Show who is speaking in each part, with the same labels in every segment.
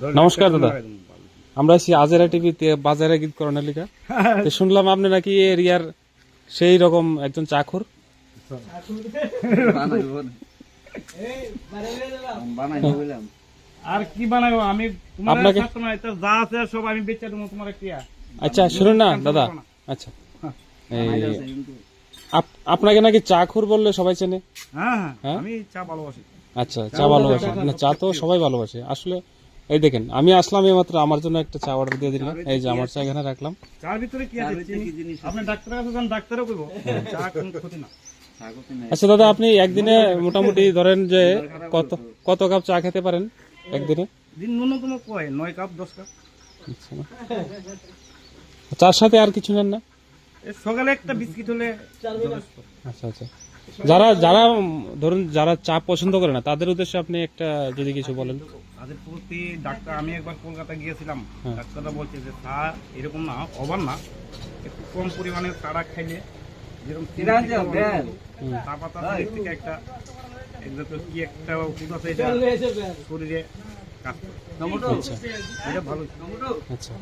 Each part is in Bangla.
Speaker 1: নমস্কার দাদা। আমরা আছি আজেরা টিভিতে বাজারে গীত লিখা তো শুনলাম আপনি নাকি এরিয়ার সেই রকম একজন চাকর।
Speaker 2: আর কি বানাবো? আমি
Speaker 1: আপনাকে-
Speaker 2: যা আছে সব আমি বেচে দেবো তোমার কি
Speaker 1: আচ্ছা শুনুন না দাদা। আচ্ছা। আপনাকে নাকি চাকর বললে সবাই চেনে?
Speaker 2: হ্যাঁ হ্যাঁ।
Speaker 1: হ্যাঁ?
Speaker 2: আমি চা ভালোবাসি।
Speaker 1: আচ্ছা চা ভালোবাসে। না চা তো সবাই ভালোবাসে। আসলে এই দেখেন আমি আসলাম এই মাত্র আমার জন্য একটা চা অর্ডার দিয়ে দিলাম এই যে আমার চা এখানে রাখলাম।
Speaker 2: চার ভিতরে কি আছে? আপনি ডাক্তারের কাছে যান ডাক্তারও কইবো। চা কোনো ক্ষতি না।
Speaker 1: আচ্ছা দাদা আপনি একদিনে মোটামুটি ধরেন যে কত কত কাপ চা খেতে পারেন একদিনে?
Speaker 2: দিন ন্যূনতম কয়? নয় কাপ দশ কাপ?
Speaker 1: আচ্ছা। চার সাথে আর কিছু নেন না?
Speaker 2: সকালে একটা বিস্কিট হলে।
Speaker 1: আচ্ছা আচ্ছা। যারা যারা ধরুন যারা চা পছন্দ করে না তাদের উদ্দেশ্যে আপনি একটা যদি কিছু বলেন।
Speaker 2: তাদের প্রতি ডাক্তার আমি একবার কলকাতা গিয়েছিলাম
Speaker 1: হ্যাঁ।
Speaker 2: ডাক্তাররা বলছে যে চা এরকম না ওভার না একটু কম পরিমাণে চারা খাইলে যেরকম অনেক চা পাতা থেকে একটা কি একটা ওষুধ আছে এটা শরীরে কাজ করে।
Speaker 1: আচ্ছা।
Speaker 2: এটা ভালো।
Speaker 1: আচ্ছা।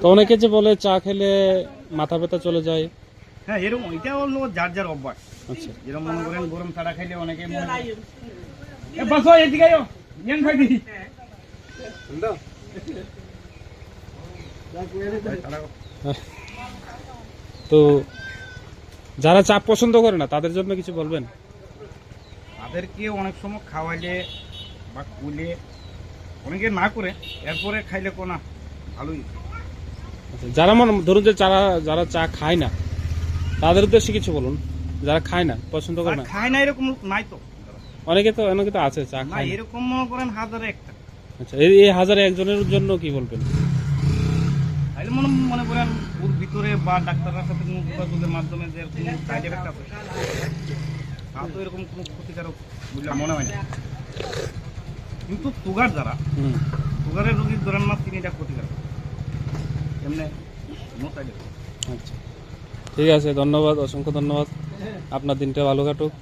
Speaker 1: তো অনেকে যে বলে চা খেলে মাথা ব্যথা চলে যায়
Speaker 2: হ্যাঁ এরকম এটা হলো যার যার অভ্যাস।
Speaker 1: আচ্ছা।
Speaker 2: যেরকম মনে করেন গরম চারা খাইলে অনেকে এ এদিকে ইয়ান
Speaker 1: তো যারা চা পছন্দ করে না তাদের জন্য কিছু বলবেন?
Speaker 2: তাদেরকে অনেক সময় খাওয়াইলে বা কুলে অনেকে না করে এরপরে খাইলে কোনা ভালোই।
Speaker 1: আচ্ছা, যারা মনে ধরুন যে যারা যারা চা খায় না তাদের উদ্দেশ্যে কিছু বলুন। যারা খায় না পছন্দ করে না।
Speaker 2: খায় না এরকম নাই তো।
Speaker 1: অনেকে তো অনেকে তো আছে চা খায় না।
Speaker 2: এরকম মনে করেন হাজারে একটা।
Speaker 1: আচ্ছা এই এই হাজারে একজনের জন্য কি বলবেন?
Speaker 2: তাইলে মনে মনে করেন ওর ভিতরে বা ডাক্তাররা সাথে কোনো যোগাযোগের মাধ্যমে যে কোনো সাইড এফেক্ট আছে। তা তো এরকম কোনো ক্ষতিকারক বলে মনে হয় না। কিন্তু সুগার যারা সুগারের রোগীর ধরেন না চিনিটা ক্ষতিকারক এমনি নো সাইড এফেক্ট
Speaker 1: আচ্ছা ঠিক আছে ধন্যবাদ অসংখ্য ধন্যবাদ। আপনার দিনটা ভালো কাটুক।